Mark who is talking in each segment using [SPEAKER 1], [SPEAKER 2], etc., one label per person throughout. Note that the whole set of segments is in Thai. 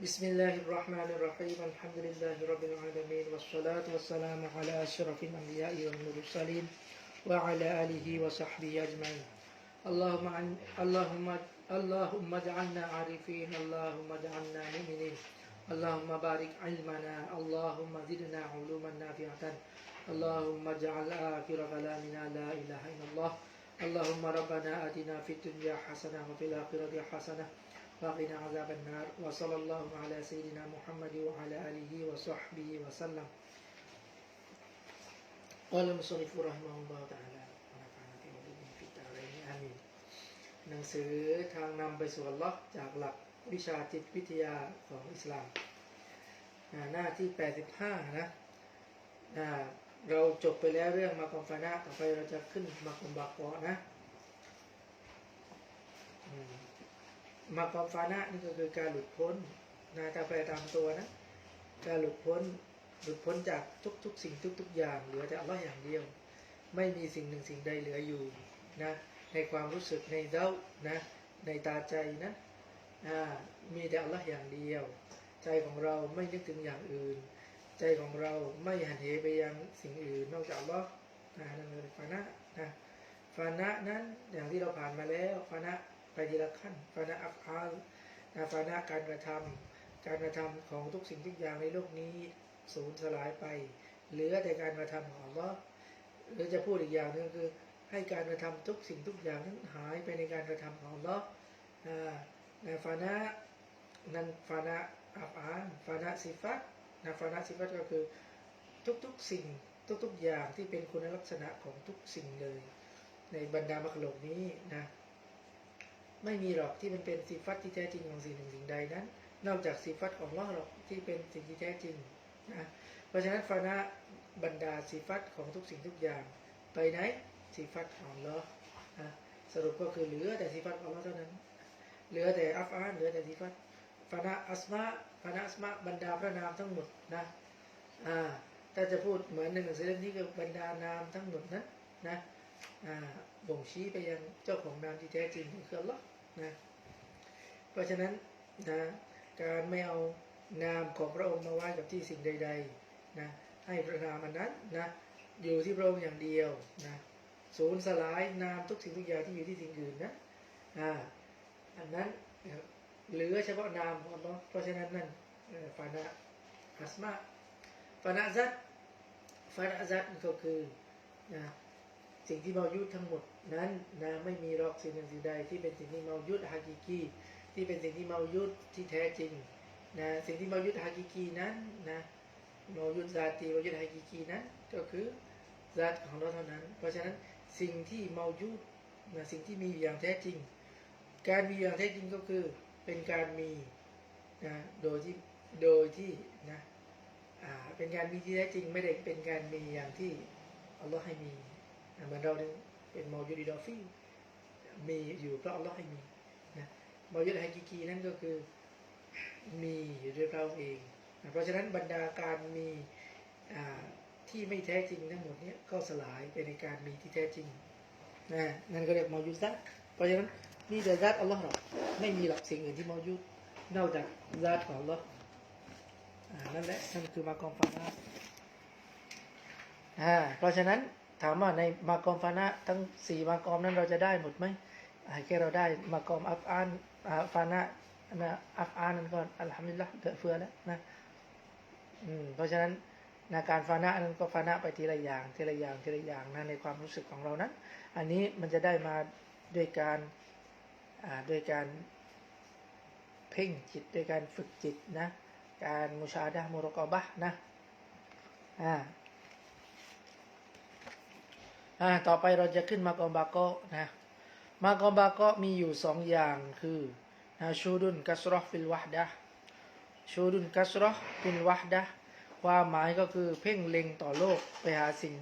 [SPEAKER 1] بسم الله الرحمن الرحيم. الحمد لله رب العالمين والصلاة والسلام على أشرف الأنبياء والمرسلين وعلى آله وصحبه أجمعين. اللهم عن اللهم اللهم اجعلنا عارفين. اللهم اجعلنا مؤمنين. اللهم بارك علمنا. اللهم زدنا علوما نافعة. اللهم اجعل آخر كلامنا لا إله إلا الله. اللهم ربنا آتنا في الدنيا حسنة وفي الآخرة حسنة. وقنا عذاب النار وصلى الله على سيدنا محمد وعلى آله وصحبه وسلم قال المصنف رحمه الله تعالى ونفعنا في علومه في الدارين آمين หนังสือทางนำไปสู่อัลลอฮ์จากหลักวิชาจิตวิทยาของอิสลามอ่าหน้าที่ 85 นะอ่าเราจบไปแล้วเรื่องมากอมฟานะต่อไปเราจะขึ้นมากอมบากอนะอื มมากอมฟานะนี่ก็คือการหลุดพ้นนะถ้าแปลตามตัวนะ การหลุดพ้นหลุดพ้นจากทุกๆ สิ่งทุก ๆ อย่างเหลือแต่อัลลอฮ์อย่างเดียว ไม่มีสิ่งหนึ่งสิ่งใดเหลืออยู่นะในความรู้สึกในเด้านะในตาใจนะมีแต่อัลลอฮ์อย่างเดียว ใจของเราไม่นึกถึงอย่างอื่น ใจของเราไม่หันเหไปยังสิ่งอื่น นอกจากอัลลอฮ์นะนั่นคือฟานะนะฟานะนั้นอย่างที่เราผ่านมาแล้วฟานะ ไปทีละขั้นฟานะอัฟอาลนะฟานะการกระทำการกระทำของทุกสิ่งทุกอย่างในโลกนี้สูญสลายไป เหลือแต่การกระทำของอัลลอฮ์หรือจะพูดอีกอย่างหนึงคือ ให้การกระทำทุกสิ่งทุกอย่างนั้นหายไปในการกระทำของอัลลอฮ์อ่านะฟานะนั้นฟานะอัฟอาลฟานะสิฟัตนะฟานะสิฟัตก็คือทุกๆสิ่งทุกๆอย่างที่เป็นคุณลักษณะของทุกสิ่งเลย ในบรรดามรรคโลกนี้นะ ไม่มีหรอกที่มันเป็นสิฟัตที่แท้จริงของสิ่งหนึ่งสิ่งใดนั้น นอกจากสิฟัตของอัลลอหรอกที่เป็นสิ่งที่แท้จริงนะเพราะฉะนั้นฟานะบรรดาสิฟัตของทุกสิ่งทุกอย่าง ไปไหนสิฟัตของอัลลอนะสรุปก็คือเหลือแต่สิฟัตของอัลลอเท่านั้น เหลือแต่อัฟอานเหลือแต่สิฟัตฟานะอัสมาฟานะอัสมาบรรดาพระนามทั้งหมดนะอ่าถ้าจะพูดเหมือนในหนังสือเล่มนี้ก็บรรดานามทั้งหมดนั้นนะอ่า บ่งชี้ไปยังเจ้าของนามที่แท้จริงคืออัลลอฮ์นะเพราะฉะนั้นนะการไม่เอานามของพระองค์มาไว้กับที่สิ่งใดๆนะให้พระนามอันนั้นนะอยู่ที่พระองค์อย่างเดียวนะศูนย์สลายนามทุกสิ่งทุกอย่างที่อยู่ที่สิ่งอื่นนะอ่าอันนั้นเหลือเฉพาะนามของอัลลอฮ์เพราะฉะนั้นนั่นฟานะอัสมาฟานะซัตฟานะซัตก็คือนะสิ่งที่เมายุดทั้งหมด นั้นนะไม่มีหรอกสิ่งหนึ่งสิ่งใดที่เป็นสิ่งที่เมายุดฮากิกีที่เป็นสิ่งที่เมายุดที่แท้จริงนะสิ่งที่เมายุดฮากิกีนั้นนะเมายุดซาตีเมายุดฮากิกีนั้นก็คือซาตของเราเท่านั้น เพราะฉะนั้นสิ่งที่เมายุดนะสิ่งที่มีอย่างแท้จริง การมีอย่างแท้จริงก็คือเป็นการมีนะโดยที่โดยที่นะอ่าเป็นการมีที่แท้จริงไม่ได้เป็นการมีอย่างที่อัลลอฮ์ให้มีเหมือนเราเนี่ย เป็นมายุดอิดอฟีมีอยู่เพราะอัลลอฮ์ให้มีนะมายุดฮากิกีนั่นก็คือมีอยู่ด้วยเราเองนะเพราะฉะนั้นบรรดาการมีที่ไม่แท้จริงทั้งหมดนี้ก็สลายไปในการมีที่แท้จริงนะนั่นก็เรียกมอยุซัตเพราะฉะนั้นมีแต่ซัตอัลลอฮ์หรอกไม่มีหลักสิ่งอื่นที่มอยุดนอกจากซัตของอัลลอฮ์อ่านั่นแหละนั่นคือมากอมฟานะอ่าเพราะฉะนั้น ถามว่าในมากอมฟานะทั้งสี่มากอมนั้นเราจะได้หมดไหมอ่าแค่เราได้มากอมอัฟอานอาฟานะนะอัฟอานนั่นก็อัลฮัมดุลิลละเดือเฟือแล้วนะอืมเพราะฉะนั้นนะการฟานะนั้นก็ฟานะไปทีละอย่างทีละอย่างทีละอย่างนะในความรู้สึกของเรานั้น อันนี้มันจะได้มาด้วยการอ่าด้วยการเพ่งจิตด้วยการฝึกจิตนะการมุชาดะมุรกอบะนะอ่า อ่าต่อไปเราจะขึ้นมากอมบาโกนะมากอมบาโกมีอยู่สองอย่างคือนะชูดุนกัสรอฟิลวะดะชูดุนกัสรอฟิลวะดะความหมายก็คือเพ่งเล็งต่อโลกไปหาสิ่ง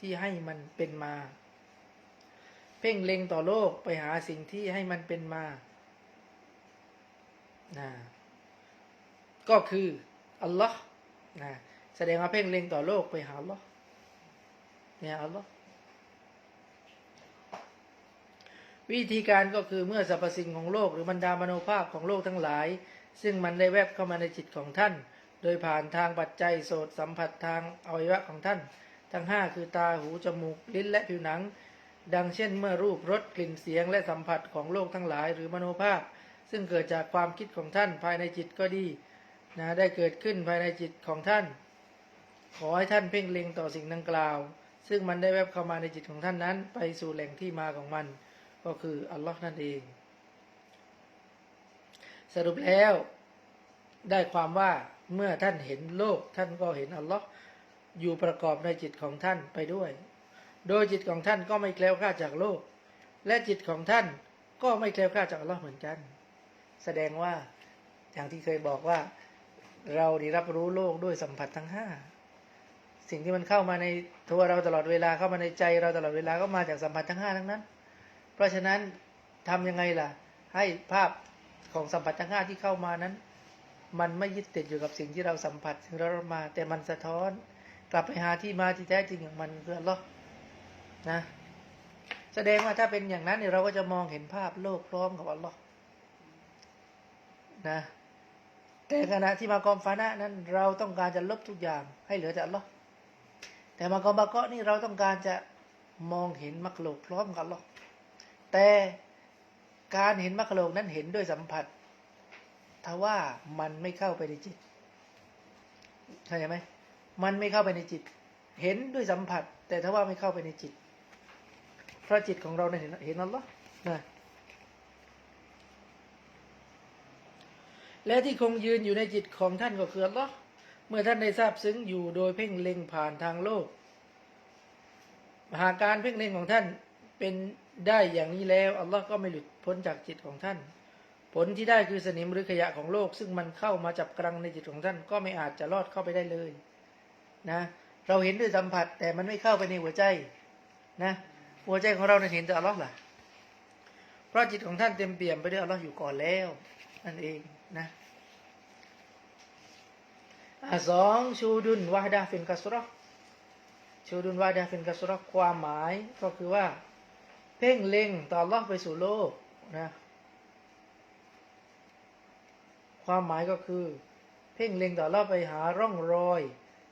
[SPEAKER 1] ที่ให้มันเป็นมา เพ่งเล็งต่อโลกไปหาสิ่งที่ให้มันเป็นมานะก็คืออัลลอฮ์นะแสดงว่าเพ่งเล็งต่อโลกไปหาอัลลอฮ์เนี่ยอัลลอฮ์ วิธีการก็คือเมื่อสรรพสิ่งของโลกหรือบรรดามโนภาพของโลกทั้งหลาย ซึ่งมันได้แวบเข้ามาในจิตของท่าน โดยผ่านทางปัจจัยโสตสัมผัสทางอวัยวะของท่าน ทั้งห้าคือตาหูจมูกลิ้นและผิวหนัง ดังเช่นเมื่อรูปรสกลิ่นเสียงและสัมผัสของโลกทั้งหลาย หรือมโนภาพ ซึ่งเกิดจากความคิดของท่านภายในจิตก็ดีนะได้เกิดขึ้นภายในจิตของท่าน ขอให้ท่านเพ่งเล็งต่อสิ่งดังกล่าว ซึ่งมันได้แวบเข้ามาในจิตของท่านนั้น ไปสู่แหล่งที่มาของมัน ก็คืออัลลอฮ์นั่นเอง สรุปแล้วได้ความว่าเมื่อท่านเห็นโลก ท่านก็เห็นอัลลอฮ์อยู่ประกอบในจิตของท่านไปด้วย โดยจิตของท่านก็ไม่แคล้วคลาดจากโลก และจิตของท่านก็ไม่แคล้วคลาดจากอัลลอฮ์เหมือนกัน แสดงว่าอย่างที่เคยบอกว่าเราได้รับรู้โลกด้วยสัมผัสทั้งห้าสิ่งที่มันเข้ามาในตัวเราตลอดเวลาเข้ามาในใจเราตลอดเวลาก็มาจากสัมผัสทั้งห้าทั้งนั้น เพราะฉะนั้นทำยังไงล่ะ ให้ภาพของสัมผัสทั้งห้าที่เข้ามานั้น มันไม่ยึดติดอยู่กับสิ่งที่เราสัมผัสสิ่งที่เรามา แต่มันสะท้อน กลับไปหาที่มาที่แท้จริงของมันคืออัลลอฮ์นะแสดงว่าถ้าเป็นอย่างนั้นเนี่ยเราก็จะมองเห็นภาพโลกพร้อมกับอัลลอฮ์นะแต่ขณะที่มากอมฟานะนั้น เราต้องการจะลบทุกอย่างให้เหลือแต่อัลลอฮ์แต่มากอมบาเกาะนี่เราต้องการจะมองเห็นมักโลกพร้อมกับอัลลอฮ์ แต่การเห็นมักโลกนั้นเห็นด้วยสัมผัสทว่ามันไม่เข้าไปในจิตเข้าใจไหมมันไม่เข้าไปในจิต เห็นด้วยสัมผัส แต่ทว่าไม่เข้าไปในจิต เพราะจิตของเราเนี่ยเห็นเห็นอัลลอฮ์นะและที่คงยืนอยู่ในจิตของท่านก็คืออัลลอฮ์เมื่อท่านได้ทราบซึ้งอยู่โดยเพ่งเล็งผ่านทางโลก หากการเพ่งเล็งของท่าน เป็นได้อย่างนี้แล้วอัลลอฮ์ก็ไม่หลุดพ้นจากจิตของท่าน ผลที่ได้คือสนิมหรือขยะของโลก ซึ่งมันเข้ามาจับกรังในจิตของท่าน ก็ไม่อาจจะรอดเข้าไปได้เลยนะเราเห็นด้วยสัมผัสแต่มันไม่เข้าไปในหัวใจนะหัวใจของเราเนี่ยเห็นแต่อัลลอฮ์ล่ะเพราะจิตของท่านเต็มเปี่ยมไปด้วยอัลลอฮ์อยู่ก่อนแล้วนั่นเองนะอะสองชูดุนวาดาฟินกัสรอชูดุนวาดาฟินกัสรอความหมายก็คือว่า พ่งเล็งต่ออัลลอไปสู่โลกนะความหมายก็คือ เพ่งเล็งต่ออัลลอไปหาร่องรอย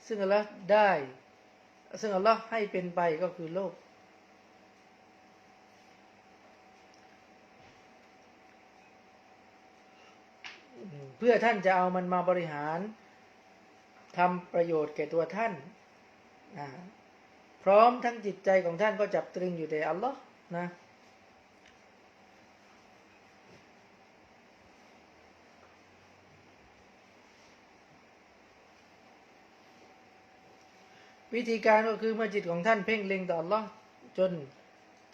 [SPEAKER 1] ซึ่งอัลลอฮ์ได้ ซึ่งอัลลอฮ์ให้เป็นไปก็คือโลก เพื่อท่านจะเอามันมาบริหารทำประโยชน์แก่ตัวท่านนะพร้อมทั้งจิตใจของท่านก็จับตรึงอยู่แต่อัลลอฮ์ นะวิธีการก็คือเมื่อจิตของท่านเพ่งเล็งต่ออัลลอฮ์จน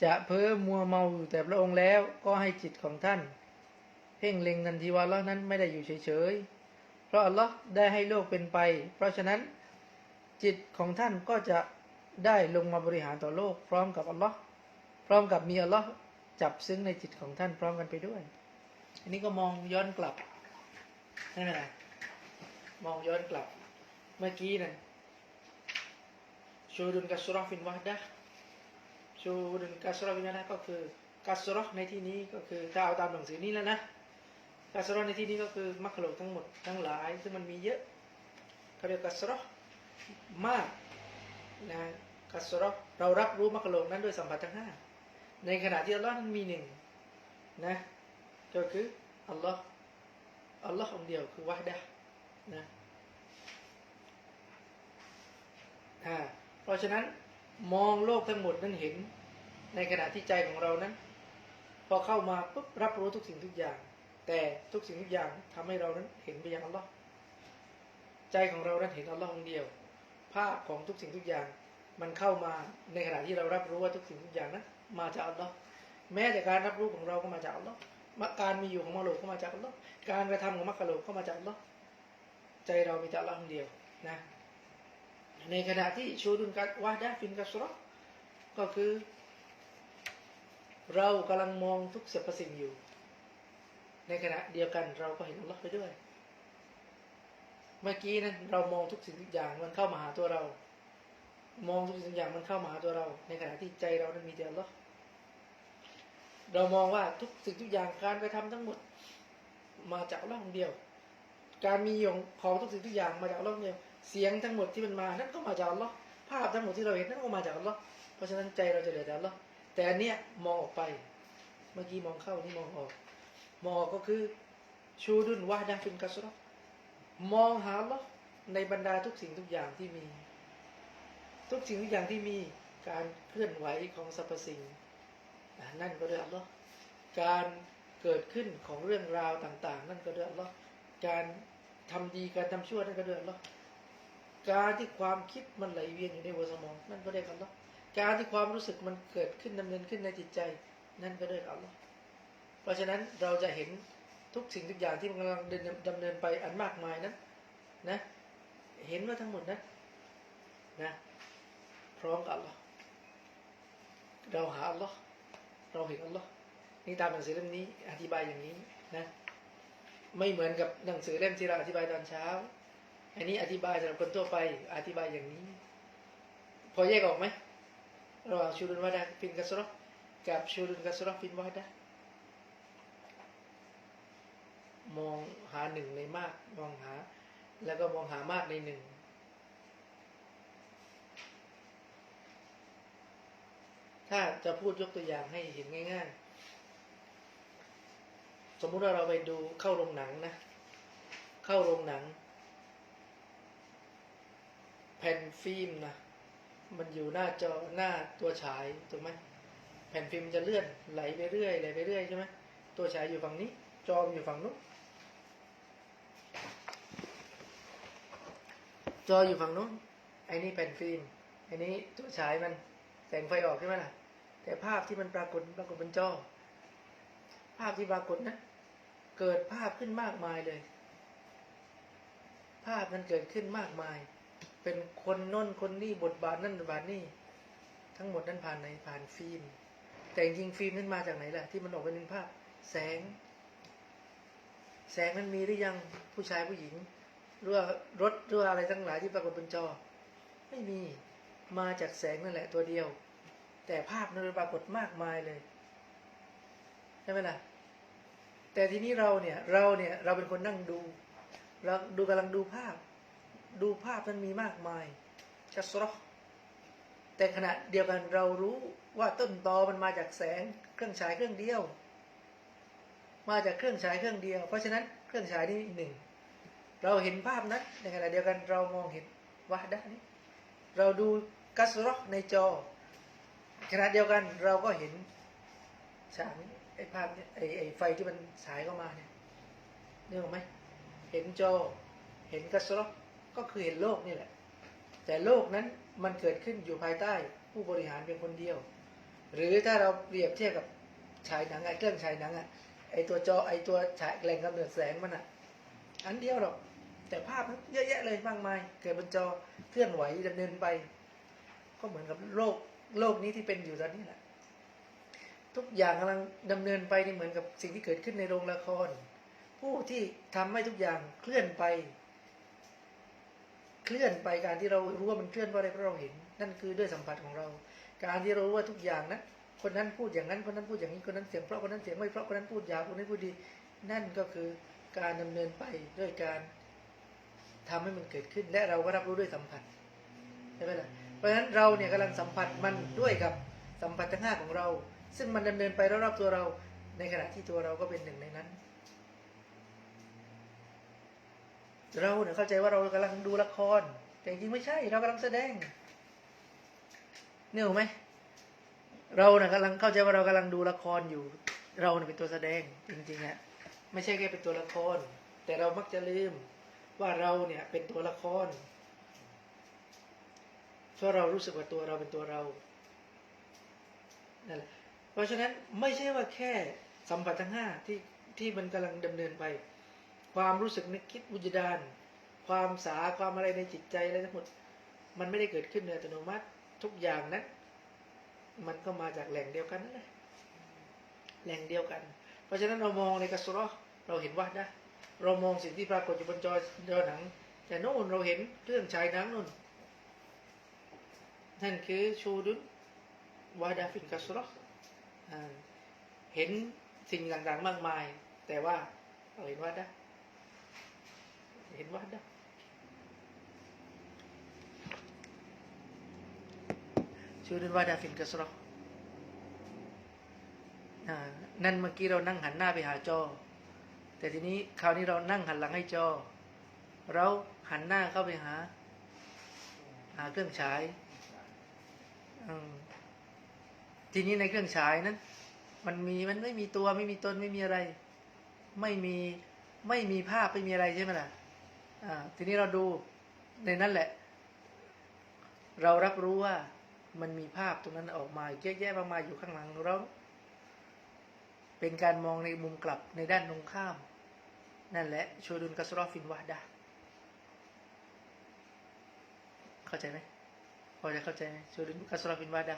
[SPEAKER 1] จะเพ้อมัวเมาอยู่แต่พระองค์แล้วก็ให้จิตของท่าน เพ่งเล็งทันทีว่าอัลอนั้นไม่ได้อยู่เฉยๆ เพราะอัลลอฮ์ได้ให้โลกเป็นไป เพราะฉะนั้นจิตของท่านก็จะได้ลงมาบริหารต่อโลกพร้อมกับอัลลอฮ์ พร้อมกับมีอัลลอฮ์จับซึ้งในจิตของท่านพร้อมกันไปด้วย อันนี้ก็มองย้อนกลับใช่ไหมล่ะมองย้อนกลับ เมื่อกี้นั่นชูดุนกัสรอฟินวาดะชูดุนกัสรอฟินวาดะก็คือกัสรอในที่นี้ก็คือถ้าเอาตามหนังสือนี้แล้วนะกัสรอในที่นี้ก็คือมักโลกทั้งหมดทั้งหลาย ซึ่งมันมีเยอะเขาเรียกกัสรอมากนะกัสรอเรารับรู้มักโลกนั้นด้วยสัมผัสทั้งห้า ในขณะที่อัลลอฮ์นั้นมีหนึ่งนะก็คืออัลลอฮ์อัลลอฮ์องเดียวคือวาดะนะอ่าเพราะฉะนั้นมองโลกทั้งหมดนั้นเห็น ในขณะที่ใจของเรานั้น พอเข้ามาปุ๊บรับรู้ทุกสิ่งทุกอย่าง แต่ทุกสิ่งทุกอย่างทำให้เรานั้นเห็นไปยังอัลลอฮ์ใจของเรานั้นเห็นอัลลอฮ์องเดียว ภาพของทุกสิ่งทุกอย่าง มันเข้ามาในขณะที่เรารับรู้ว่าทุกสิ่งทุกอย่างนั้น มาจากอัลลอฮ์แม้แต่การรับรู้ของเราก็มาจากอัลลอฮ์การมีอยู่ของมรรคก็มาจากอัลลอฮ์การกระทำของมักกะโลกก็มาจากอัลลอฮ์ใจเรามีแต่อัลลอฮ์องเดียวนะในขณะที่ชูดุนกัดวาดะฟินกัสรอก็คือ เรากำลังมองทุกสรรพสิ่งอยู่ ในขณะเดียวกันเราก็เห็นอัลลอฮ์ไปด้วย เมื่อกี้นั้นเรามองทุกสิ่งทุกอย่างมันเข้ามาหาตัวเรา มองทุกสิ่งทุกอย่างมันเข้ามาหาตัวเรา ในขณะที่ใจเรานั้นมีแต่อัลลอฮ์ เรามองว่าทุกสิ่งทุกอย่างการกระทำทั้งหมด มาจากอัลลองเดียว การมีของของทุกสิ่งทุกอย่างมาจากอัลลองเดียว เสียงทั้งหมดที่มันมานั่นก็มาจากอัลลอฮ์ภาพทั้งหมดที่เราเห็นนั่นก็มาจากอัลลอฮ์เพราะฉะนั้นใจเราจะเหลือแต่อัลลอฮ์แต่อันเนี้ยมองออกไป เมื่อกี้มองเข้านี่มองออก มองออกก็คือชูดุนวาดาฟินกัสรอมองหาอัลลอในบรรดาทุกสิ่งทุกอย่างที่มี ทุกสิ่งทุกอย่างที่มีการเคลื่อนไหวของสรรพสิ่ง นั่นก็ด้วยอัลลอฮ์การเกิดขึ้นของเรื่องราวต่าง ๆ นั่นก็ด้วยอัลลอฮ์การทำดีการทำชั่วนั่นก็ด้วยอัลลอฮ์การที่ความคิดมันไหลเวียนอยู่ในหัวสมอง นั่นก็ด้วยอัลลอฮ์การที่ความรู้สึกมันเกิดขึ้นดำเนินขึ้นในจิตใจ นั่นก็ด้วยอัลลอฮ์เพราะฉะนั้นเราจะเห็นทุกสิ่งทุกอย่างที่มันกำลังเดินดำเนินไปอันมากมายนั้นนะเห็นว่าทั้งหมดนั้นนะพร้อมกับอัลลอฮ์เราหาอัลลอฮ์ เราเห็นอัลลอฮ์นี่ตามหนังสือเล่มนี้ อธิบายอย่างนี้นะ ไม่เหมือนกับหนังสือเล่มที่เราอธิบายตอนเช้า อันนี้อธิบายสำหรับคนทั่วไป อธิบายอย่างนี้ พอแยกออกไหมระหว่างชูรุนวาดะฟินกัสรอกับชูรุนกัสรอฟินวาดะมองหาหนึ่งในมาก มองหา แล้วก็มองหามากในหนึ่ง ถ้าจะพูดยกตัวอย่างให้เห็นง่าย ๆ สมมุติว่าเราไปดูเข้าโรงหนังนะ เข้าโรงหนัง แผ่นฟิล์มนะ มันอยู่หน้าจอหน้าตัวฉายถูกไหมแผ่นฟิล์มจะเลื่อนไหลไปเรื่อยไหลไปเรื่อยใช่ไหมตัวฉายอยู่ฝั่งนี้ จอมอยู่ฝั่งนู้นจออยู่ฝั่งนู้นไอ้นี่แผ่นฟิล์มไอ้นี้ตัวฉายมันแสงไฟออกใช่ไหมล่ะ แต่ภาพที่มันปรากฏปรากฏบนจอ ภาพที่ปรากฏนะเกิดภาพขึ้นมากมายเลย ภาพนั้นเกิดขึ้นมากมาย เป็นคนน้นคนนี่บทบาทนั่นบทบาทนี่ทั้งหมดนั้นผ่านไหนผ่านฟิล์ม แต่จริงฟิล์มนั้นมาจากไหนล่ะ ที่มันออกเป็นภาพ แสง แสงนั้นมีหรือยังผู้ชายผู้หญิงหรือว่ารถหรืออะไรทั้งหลายที่ปรากฏบนจอ ไม่มีมาจากแสงนั่นแหละตัวเดียว แต่ภาพนั้นปรากฏมากมายเลยใช่ไหมล่ะแต่ทีนี้เราเนี่ยเราเนี่ยเราเป็นคนนั่งดูเราดูกำลังดูภาพ ดูภาพนั้นมีมากมายชัสรอแต่ขณะเดียวกันเรารู้ว่าต้นตอมันมาจากแสงเครื่องฉายเครื่องเดียว มาจากเครื่องฉายเครื่องเดียว เพราะฉะนั้นเครื่องฉายนี้หนึ่งเราเห็นภาพนั้นในขณะเดียวกันเรามองเห็นวาดะนี้ เราดูกัสรอในจอ ขณะเดียวกันเราก็เห็นฉากไอ้ภาพเนี่ยไอ้ไอ้ไฟที่มันฉายเข้ามาเนี่ยนึกออกไหมเห็นจอเห็นกัสรอก็คือเห็นโลกนี่แหละ แต่โลกนั้นมันเกิดขึ้นอยู่ภายใต้ผู้บริหารเป็นคนเดียว หรือถ้าเราเปรียบเทียบกับฉายหนังไอ้เครื่องฉายหนังอะไอ้ตัวจอไอ้ตัวฉายแหล่งกำเนิดแสงมันอะอันเดียวหรอกแต่ภาพมันเยอะแยะเลยมากมาย เกิดบนจอเคลื่อนไหวดำเนินไป ก็เหมือนกับโลก โลกนี้ที่เป็นอยู่ตอนนี้แหละ ทุกอย่างกำลังดำเนินไปนี่เหมือนกับสิ่งที่เกิดขึ้นในโรงละคร ผู้ที่ทำให้ทุกอย่างเคลื่อนไป เคลื่อนไปการที่เรารู้ว่ามันเคลื่อนเพราะอะไรเพราะเราเห็น นั่นคือด้วยสัมผัสของเรา การที่เรารู้ว่าทุกอย่างนั้นคนนั้นพูดอย่างนั้นคนนั้นพูดอย่างนี้คนนั้นเสียงเพราะคนนั้นเสียงไม่เพราะคนนั้นพูดยาบคนนี้พูดดี นั่นก็คือการดำเนินไปด้วยการทำให้มันเกิดขึ้น และเราก็รับรู้ด้วยสัมผัสใช่ไหมล่ะ เพราะฉะนั้นเราเนี่ยกำลังสัมผัสมันด้วยกับสัมผัสทั้งห้าของเรา ซึ่งมันดำเนินไปรอบๆตัวเรา ในขณะที่ตัวเราก็เป็นหนึ่งในนั้น เราเนี่ยเข้าใจว่าเรากำลังดูละคร แต่จริงไม่ใช่ เรากำลังแสดงเนี่ยหรอไหมเราเนี่ยกำลังเข้าใจว่าเรากำลังดูละครอยู่ เราเนี่ยเป็นตัวแสดงจริงๆอะไม่ใช่แค่เป็นตัวละคร แต่เรามักจะลืมว่าเราเนี่ยเป็นตัวละคร เพราะเรารู้สึกว่าตัวเราเป็นตัวเรานั่นแหละเพราะฉะนั้นไม่ใช่ว่าแค่สัมผัสทั้งห้าที่ที่มันกำลังดำเนินไป ความรู้สึกนึกคิดวิจารณ์ความสาความอะไรในจิตใจอะไรทั้งหมด มันไม่ได้เกิดขึ้นโดยอัตโนมัติทุกอย่างนั้น มันก็มาจากแหล่งเดียวกันนั่นแหละแหล่งเดียวกัน เพราะฉะนั้นเรามองในกัสรเราเห็นว่านะเรามองสิ่งที่ปรากฏอยู่บนจอจอหนัง แต่โน่นเราเห็นเรื่องฉายหนังนู่น นั่นคือชูดุนวาดาฟินกัสรออ่าเห็นสิ่งต่างๆมากมาย แต่ว่าเห็นวัดนะเห็นวัดนะชื่อเรียนวาดาฟินกัสรออ่านั่นเมื่อกี้เรานั่งหันหน้าไปหาจอ แต่ทีนี้คราวนี้เรานั่งหันหลังให้จอ เราหันหน้าเข้าไปหา หาเครื่องฉาย ทีนี้ในเครื่องฉายนั้น มันมีมันไม่มีตัวไม่มีตนไม่มีอะไร ไม่มีไม่มีภาพไม่มีอะไรใช่ไหมล่ะทีนี้เราดูในนั้นแหละ เรารับรู้ว่ามันมีภาพตรงนั้นออกมาเยอะแยะมากมายอยู่ข้างหลังเรา เป็นการมองในมุมกลับในด้านตรงข้าม นั่นแหละชูดุลกัสรอฟินวาดาเข้าใจไหม พอจะเข้าใจชูดุลกัสรอฟินวาดา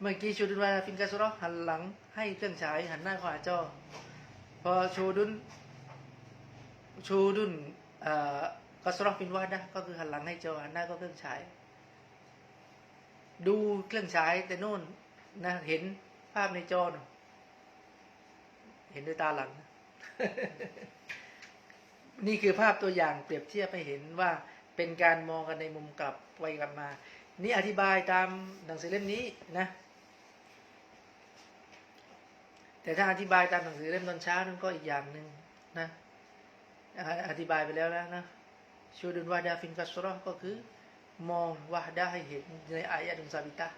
[SPEAKER 1] เมื่อกี้ชูดุลวาดาฟินกัสรอหันหลังให้เครื่องฉายหันหน้าข้าจอ พอชูดุลชูดุลเอ่อกัสรอฟินวาดาก็คือหันหลังให้จอหันหน้าก็เครื่องฉาย ดูเครื่องฉายแต่โน่นนะเห็นภาพในจอนเห็นด้วยตาหลัง นี่คือภาพตัวอย่างเปรียบเทียบให้เห็นว่าเป็นการมองกันในมุมกลับไปกลับมา นี่อธิบายตามหนังสือเล่มนี้นะ แต่ถ้าอธิบายตามหนังสือเล่มตอนเช้านั่นก็อีกอย่างหนึ่งนะ อธิบายไปแล้วนะนะชูดุนวาดาฟินกัสรอก็คือ มองวาดาให้เห็นในอายะดุนซาบิตะ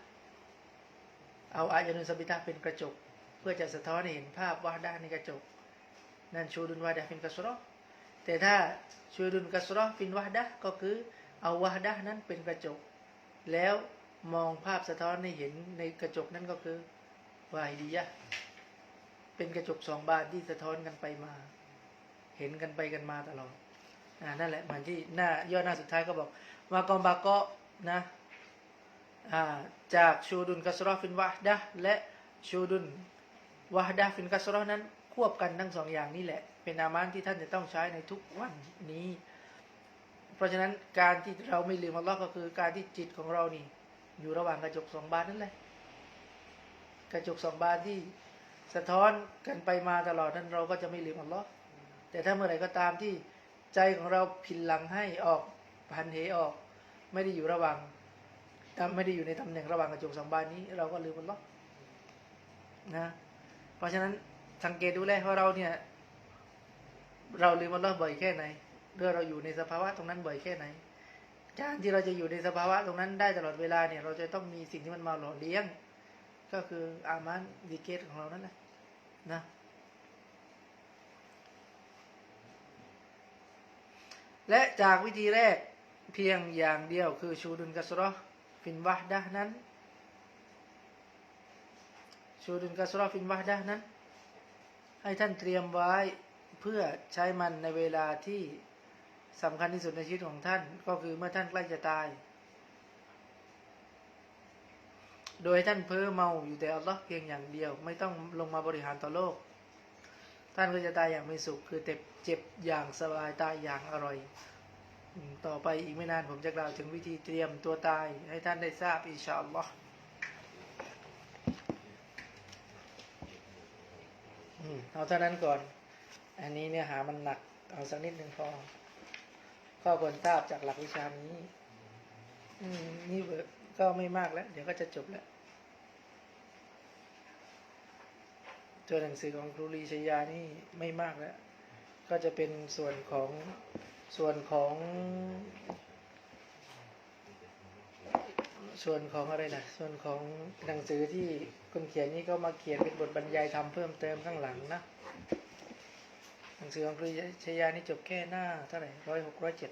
[SPEAKER 1] เอาอายะดุนซาบิตะเป็นกระจก เพื่อจะสะท้อนเห็นภาพวาดาในกระจก นั่นชูดุนวาดาฟินกัสรอแต่ถ้าชูดุนกัสรอฟินวาดาก็คือ เอาวาดานั้นเป็นกระจก แล้วมองภาพสะท้อนให้เห็นในกระจกนั่นก็คือวาฮิดียะเป็นกระจกสองบานที่สะท้อนกันไปมา เห็นกันไปกันมาตลอดอ่านั่นแหละเหมือนที่หน้าย่อหน้าสุดท้ายก็บอกมากอมบากาะนะอ่าจากชูดุนกัสรอฟินวาดะและชูดุนวาดะฟินกัสรอนั้นควบกันทั้งสองอย่างนี้แหละ เป็นอามานที่ท่านจะต้องใช้ในทุกวันนี้ ราะฉะนั้นการที่เราไม่ลืมอัลลอฮ์ก็คือการที่จิตของเรานี่ อยู่ระหว่างกระจกสองบานนั่นแหละกระจกสองบานที่สะท้อนกันไปมาตลอดนั้นเราก็จะไม่ลืมอัลลอฮ์แต่ถ้าเมื่อไหร่ก็ตามที่ใจของเราผินหลังให้ออกพันเหออก ไม่ได้อยู่ระหว่างไม่ได้อยู่ในตำแหน่งระหว่างกระจกสองบานนี้ เราก็ลืมอัลลอฮ์นะเพราะฉะนั้นสังเกตดูแลว่าเราเนี่ย เราลืมอัลลอฮ์บ่อยแค่ไหน เมื่อเราอยู่ในสภาวะตรงนั้นบ่อยแค่ไหนการที่เราจะอยู่ในสภาวะตรงนั้นได้ตลอดเวลาเนี่ย เราจะต้องมีสิ่งที่มันมาหล่อเลี้ยง ก็คืออามานดีเกตของเรานั่นแหละนะและจากวิธีแรกเพียงอย่างเดียวคือชูดุนกัสรอฟินวะดะนั้น ชูดุนกัสรอฟินวะดะนั้น ให้ท่านเตรียมไว้เพื่อใช้มันในเวลาที่ สำคัญที่สุดในชีวิตของท่านก็คือเมื่อท่านใกล้จะตาย โดยท่านเพ้อเมาอยู่แต่อัลลอฮ์เพียงอย่างเดียว ไม่ต้องลงมาบริหารต่อโลก ท่านก็จะตายอย่างมีสุข คือเจ็บเจ็บอย่างสบายตายอย่างอร่อย ต่อไปอีกไม่นานผมจะกล่าวถึงวิธีเตรียมตัวตาย ให้ท่านได้ทราบอินชาอัลลอฮ์เอาเท่านั้นก่อน อันนี้เนื้อหามันหนัก เอาสักนิดหนึ่งพอ ข้อควรทราบจากหลักวิชานี้ อืมนี่ก็ไม่มากแล้ว เดี๋ยวก็จะจบแล้วตัวหนังสือของครูลีชยานี่ไม่มากแล้ว ก็จะเป็นส่วนของส่วนของ ส่วนของอะไรนะส่วนของหนังสือที่คนเขียนนี่ก็มาเขียนเป็นบทบรรยายทำเพิ่มเติมข้างหลังนะ นังสือของครูชยานี่จบแค่หน้าเท่าไหร่ร้อยหกร้อยเจ็ด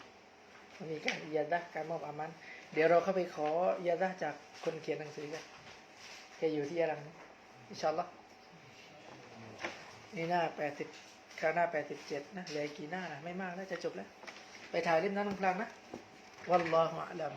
[SPEAKER 1] มีการยาดะการมอบอามันเดี๋ยวเราเข้าไปขอยาดะจากคนเขียนหนังสือกันแกอยู่ที่ยะรังนะอิชอัลลอนี่หน้าแปดสิบข้างหน้าแปดสิบเจ็ดนะเหลือกี่หน้านะไม่มากแล้วจะจบแล้ว ไปถ่ายเล่มนั้นพลางนะวัลลอฮุอะลัม